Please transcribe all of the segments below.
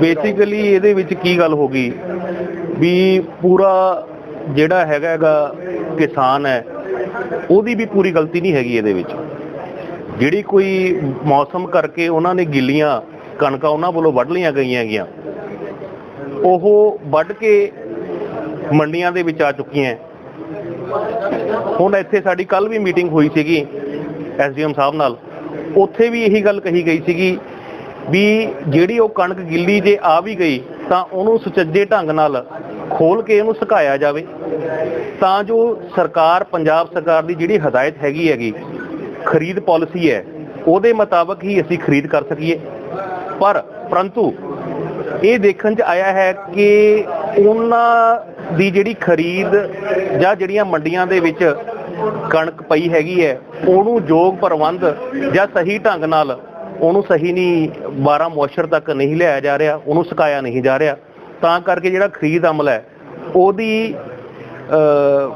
Basically ਇਹਦੇ ਵਿੱਚ ਕੀ ਗੱਲ ਹੋ ਗਈ? ਵੀ ਪੂਰਾ ਜਿਹੜਾ ਹੈਗਾ ਹੈਗਾ ਕਿਸਾਨ ਹੈ, ਉਹਦੀ ਵੀ ਪੂਰੀ ਗਲਤੀ ਨਹੀਂ ਹੈਗੀ ਇਹਦੇ ਵਿੱਚ। ਜਿਹੜੀ ਕੋਈ ਮੌਸਮ ਕਰਕੇ ਉਹਨਾਂ ਨੇ ਗਿੱਲੀਆਂ, ਕਣਕਾਂ ਉਹਨਾਂ ਵੱਲੋਂ ਵੱਢ ਲਈਆਂ ਗਈਆਂ ਹੈਗੀਆਂ, ਉਹ ਵੱਢ ਕੇ ਮੰਡੀਆਂ ਦੇ ਵਿੱਚ ਆ ਚੁੱਕੀਆਂ ਹੁਣ ਇੱਥੇ ਸਾਡੀ ਕੱਲ ਵੀ ਮੀਟਿੰਗ ਹੋਈ ਸੀਗੀ ਐਸਡੀਐਮ ਸਾਹਿਬ ਨਾਲ। ਉੱਥੇ ਵੀ ਇਹੀ ਗੱਲ ਕਹੀ ਗਈ ਸੀਗੀ ਵੀ ਜਿਹੜੀ ਉਹ ਕਣਕ ਗਿੱਲੀ ਜੇ ਆ ਵੀ ਗਈ, ਤਾਂ ਉਹਨੂੰ ਸੁਚੱਜੇ ਢੰਗ ਨਾਲ ਖੋਲ ਕੇ ਉਹਨੂੰ ਸੁਕਾਇਆ ਜਾਵੇ। ਤਾਂ ਜੋ ਸਰਕਾਰ, ਪੰਜਾਬ ਸਰਕਾਰ ਦੀ ਜਿਹੜੀ ਹਦਾਇਤ ਹੈਗੀ ਹੈਗੀ, ਖਰੀਦ ਪਾਲਿਸੀ ਹੈ, ਉਹਦੇ ਮੁਤਾਬਕ ਹੀ ਅਸੀਂ ਖਰੀਦ ਕਰ ਸਕੀਏ। ਪਰ ਪਰੰਤੂ ਇਹ ਦੇਖਣ 'ਚ ਆਇਆ ਹੈ ਕਿ ਉਹਨਾਂ ਦੀ ਜਿਹੜੀ ਖਰੀਦ ਜਾਂ ਜਿਹੜੀਆਂ ਮੰਡੀਆਂ ਦੇ ਵਿੱਚ ਕਣਕ ਪਈ ਹੈਗੀ ਹੈ, ਉਹਨੂੰ ਯੋਗ ਪ੍ਰਬੰਧ ਜਾਂ ਸਹੀ ਢੰਗ ਨਾਲ ਉਹਨੂੰ ਸਹੀ ਨਹੀਂ 12 ਮੋਇਸਚਰ ਤੱਕ ਨਹੀਂ ਲਿਆਇਆ ਜਾ ਰਿਹਾ, ਉਹਨੂੰ ਸੁਕਾਇਆ ਨਹੀਂ ਜਾ ਰਿਹਾ। ਤਾਂ ਕਰਕੇ ਜਿਹੜਾ ਖਰੀਦ ਅਮਲ ਹੈ, ਉਹਦੀ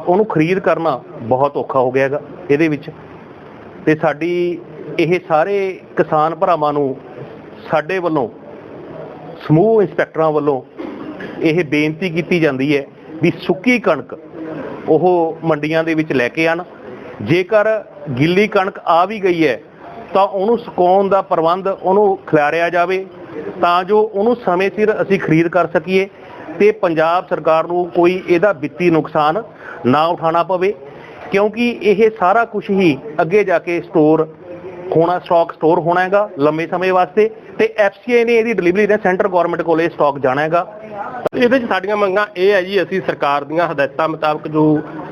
ਉਹਨੂੰ ਖਰੀਦ ਕਰਨਾ ਬਹੁਤ ਔਖਾ ਹੋ ਗਿਆ ਹੈਗਾ ਇਹਦੇ ਵਿੱਚ। ਤੇ ਸਾਡੀ ਇਹ ਸਾਰੇ ਕਿਸਾਨ ਭਰਾਵਾਂ ਨੂੰ, ਸਾਡੇ ਵੱਲੋਂ, ਸਮੂਹ ਇੰਸਪੈਕਟਰਾਂ ਵੱਲੋਂ ਇਹ ਬੇਨਤੀ ਕੀਤੀ ਜਾਂਦੀ ਹੈ ਵੀ ਸੁੱਕੀ ਕਣਕ ਉਹ ਮੰਡੀਆਂ ਦੇ ਵਿੱਚ ਲੈ ਕੇ ਆਣ। ਜੇਕਰ ਗਿੱਲੀ ਕਣਕ ਆ ਵੀ ਗਈ ਹੈ ਤਾਂ ਉਹਨੂੰ ਸੁਕਾਉਣ ਦਾ ਪ੍ਰਬੰਧ ਉਹਨੂੰ ਖਿਲਾਰਿਆ ਜਾਵੇ, ਤਾਂ ਜੋ ਉਹਨੂੰ ਸਮੇਂ ਸਿਰ ਅਸੀਂ ਖਰੀਦ ਕਰ ਸਕੀਏ ਤੇ ਪੰਜਾਬ ਸਰਕਾਰ ਨੂੰ ਕੋਈ ਇਹਦਾ ਵਿੱਤੀ ਨੁਕਸਾਨ ਨਾ ਉਠਾਉਣਾ ਪਵੇ, ਕਿਉਂਕਿ ਇਹ ਸਾਰਾ ਕੁਝ ਹੀ ਅੱਗੇ ਜਾ ਕੇ ਸਟੋਰ ਹੋਣਾ ਸਟਾਕ ਸਟੋਰ ਹੋਣਾ ਹੈਗਾ ਲੰਮੇ ਸਮੇਂ ਵਾਸਤੇ ਤੇ ਐਫਸੀਆਈ ਨੇ ਇਹਦੀ ਡਿਲੀਵਰੀ ਦਾ ਸੈਂਟਰ ਗਵਰਨਮੈਂਟ ਕੋਲੇ ਸਟਾਕ ਜਾਣਾ ਹੈਗਾ। ਇਹਦੇ 'ਚ ਸਾਡੀਆਂ ਮੰਗਾਂ ਇਹ ਹੈ ਜੀ, ਅਸੀਂ ਸਰਕਾਰ ਦੀਆਂ ਹਦਾਇਤਾਂ ਮੁਤਾਬਕ ਜੋ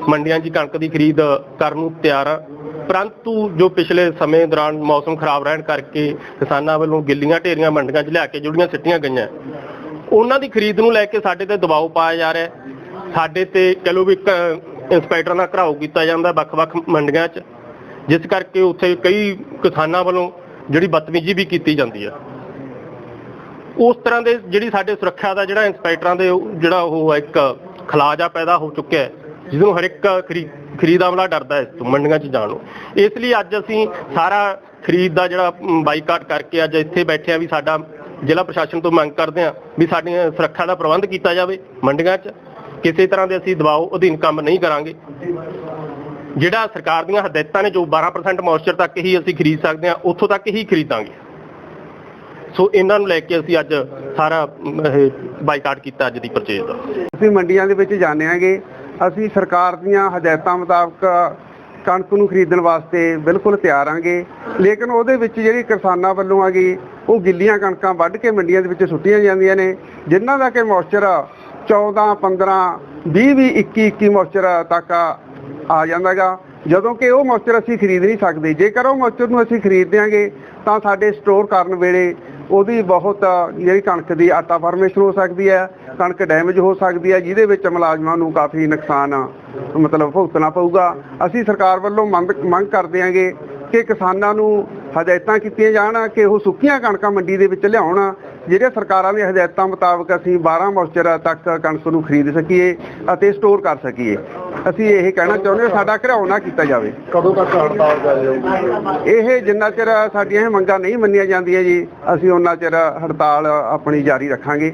ਮੰਡੀਆਂ 'ਚ ਕਣਕ ਦੀ ਖਰੀਦ ਕਰਨ ਨੂੰ ਤਿਆਰ ਆ। ਪਰੰਤੂ ਜੋ ਪਿਛਲੇ ਸਮੇਂ ਦੌਰਾਨ ਮੌਸਮ ਖਰਾਬ ਰਹਿਣ ਕਰਕੇ ਕਿਸਾਨਾਂ ਵੱਲੋਂ ਗਿੱਲੀਆਂ ਢੇਰੀਆਂ ਮੰਡੀਆਂ 'ਚ ਲਿਆ ਕੇ ਜਿਹੜੀਆਂ ਸਿੱਟੀਆਂ ਗਈਆਂ। ਉਹਨਾਂ ਦੀ ਖਰੀਦ ਨੂੰ ਲੈ ਕੇ ਸਾਡੇ ਤੇ ਦਬਾਅ ਪਾਇਆ ਜਾ ਰਿਹਾ ਸਾਡੇ ਤੇ ਚਲੋ ਵੀ ਇੱਕ ਇੰਸਪੈਕਟਰ ਨਾਲ ਘਰਾਓ ਕੀਤਾ ਜਾਂਦਾ ਵੱਖ-ਵੱਖ ਮੰਡੀਆਂ 'ਚ, ਜਿਸ ਕਰਕੇ ਉੱਥੇ ਕਈ ਕਿਸਾਨਾਂ ਵੱਲੋਂ ਜਿਹੜੀ ਬਦਤਮੀਜ਼ੀ ਵੀ ਕੀਤੀ ਜਾਂਦੀ ਹੈ ਉਸ ਤਰ੍ਹਾਂ ਦੇ ਜਿਹੜੀ ਸਾਡੇ ਸੁਰੱਖਿਆ ਦਾ ਜਿਹੜਾ ਇੰਸਪੈਕਟਰਾਂ ਦੇ ਜਿਹੜਾ ਉਹ ਇੱਕ ਖਲਾਜਾ ਪੈਦਾ ਹੋ ਚੁੱਕਿਆ ਹੈ ਜਿਸ ਨੂੰ ਹਰ ਇੱਕ ਖਰੀ- ਖਰੀਦ ਵਾਲਾ ਡਰਦਾ ਹੈ ਮੰਡੀਆਂ 'ਚ ਜਾਣ ਨੂੰ। ਇਸ ਲਈ ਅੱਜ ਅਸੀਂ ਸਾਰਾ ਖਰੀਦ ਦਾ ਜਿਹੜਾ ਬਾਈਕਾਟ ਕਰਕੇ ਅੱਜ ਇੱਥੇ ਬੈਠੇ ਆ ਵੀ ਸਾਡਾ ਜ਼ਿਲ੍ਹਾ ਪ੍ਰਸ਼ਾਸਨ ਤੋਂ ਮੰਗ ਕਰਦੇ ਆ ਵੀ ਸਾਡੀ ਸੁਰੱਖਿਆ ਦਾ ਪ੍ਰਬੰਧ ਕੀਤਾ ਜਾਵੇ ਮੰਡੀਆਂ 'ਚ। ਕਿਸੇ ਤਰ੍ਹਾਂ ਦੇ ਅਸੀਂ ਦਬਾਅ ਅਧੀਨ ਕੰਮ ਨਹੀਂ ਕਰਾਂਗੇ। ਜਿਹੜਾ ਸਰਕਾਰ ਦੀਆਂ ਹਦਾਇਤਾਂ ਨੇ, ਜੋ 12% ਮੋਇਸਚਰ ਤੱਕ ਹੀ ਅਸੀਂ ਖਰੀਦ ਸਕਦੇ ਹਾਂ, ਉੱਥੋਂ ਤੱਕ ਹੀ ਖਰੀਦਾਂਗੇ। ਸੋ ਇਹਨਾਂ ਨੂੰ ਲੈ ਕੇ ਅਸੀਂ ਅੱਜ ਸਾਰਾ ਬਾਈਕਾਟ ਕੀਤਾ ਅੱਜ ਦੀ ਪਰਚੇਜ਼ ਦਾ। ਅਸੀਂ ਮੰਡੀਆਂ ਦੇ ਵਿੱਚ ਜਾਂਦੇ ਆਂਗੇ ਅਸੀਂ ਸਰਕਾਰ ਦੀਆਂ ਹਦਾਇਤਾਂ ਮੁਤਾਬਕ ਕਣਕ ਨੂੰ ਖਰੀਦਣ ਵਾਸਤੇ ਬਿਲਕੁਲ ਤਿਆਰ ਆਂਗੇ। ਲੇਕਿਨ ਉਹਦੇ ਵਿੱਚ ਜਿਹੜੀ ਕਿਸਾਨਾਂ ਵੱਲੋਂ ਆਗੀ ਉਹ ਗਿੱਲੀਆਂ ਕਣਕਾਂ ਵੱਢ ਕੇ ਮੰਡੀਆਂ ਦੇ ਵਿੱਚ ਸੁੱਟੀਆਂ ਜਾਂਦੀਆਂ ਨੇ, ਜਿਨ੍ਹਾਂ ਦਾ ਕਿ ਮੋਇਸਚਰ 14 15 20 20 21 21 ਮੋਇਸਚਰ ਤੱਕ ਆ ਜਾਂਦਾਗਾ ਜਦੋਂ ਕਿ ਉਹ ਮੋਇਸਚਰ ਅਸੀਂ ਖਰੀਦ ਨਹੀਂ ਸਕਦੇ। ਜੇਕਰ ਉਹ ਮੋਇਸਚਰ ਨੂੰ ਅਸੀਂ ਖਰੀਦ ਦਿਆਂਗੇ, ਤਾਂ ਸਾਡੇ ਸਟੋਰ ਕਰਨ ਵੇਲੇ ਉਹਦੀ ਬਹੁਤ ਜਿਹੜੀ ਕਣਕ ਦੀ ਆਟਾ ਫਾਰਮੇਸ਼ਨ ਹੋ ਸਕਦੀ ਹੈ, ਕਣਕ ਡੈਮੇਜ ਹੋ ਸਕਦੀ ਹੈ, ਜਿਹਦੇ ਵਿੱਚ ਮੁਲਾਜ਼ਮਾਂ ਨੂੰ ਕਾਫੀ ਨੁਕਸਾਨ, ਮਤਲਬ ਭੁਗਤਣਾ ਪਊਗਾ। ਅਸੀਂ ਸਰਕਾਰ ਵੱਲੋਂ ਮੰਗ ਮੰਗ ਕਰਦੇ ਹਾਂਗੇ ਕਿ ਕਿਸਾਨਾਂ ਨੂੰ ਹਦਾਇਤਾਂ ਕੀਤੀਆਂ ਜਾਣ ਕਿ ਉਹ ਸੁੱਕੀਆਂ ਕਣਕਾਂ ਮੰਡੀ ਦੇ ਵਿੱਚ ਲਿਆਉਣ ਜਿਹੜੇ ਸਰਕਾਰਾਂ ਦੀਆਂ ਹਦਾਇਤਾਂ ਮੁਤਾਬਕ ਅਸੀਂ 12 ਮੋਇਸਚਰ ਤੱਕ ਕਣਕ ਨੂੰ ਖਰੀਦ ਸਕੀਏ ਅਤੇ ਸਟੋਰ ਕਰ ਸਕੀਏ। ਅਸੀਂ ਇਹ ਕਹਿਣਾ ਚਾਹੁੰਦੇ ਹਾਂ ਸਾਡਾ ਘਰਾਓ ਨਾ ਕੀਤਾ ਜਾਵੇ। ਕਦੋਂ ਤੱਕ ਹੜਤਾਲ ਜਾਰੀ ਰਹੂਗੀ? ਇਹ ਜਿੰਨਾ ਚਿਰ ਸਾਡੀਆਂ ਇਹ ਮੰਗਾਂ ਨਹੀਂ ਮੰਨੀਆਂ ਜਾਂਦੀਆਂ ਜੀ ਅਸੀਂ ਉਹਨਾਂ ਚਿਰ ਹੜਤਾਲ ਆਪਣੀ ਜਾਰੀ ਰੱਖਾਂਗੇ।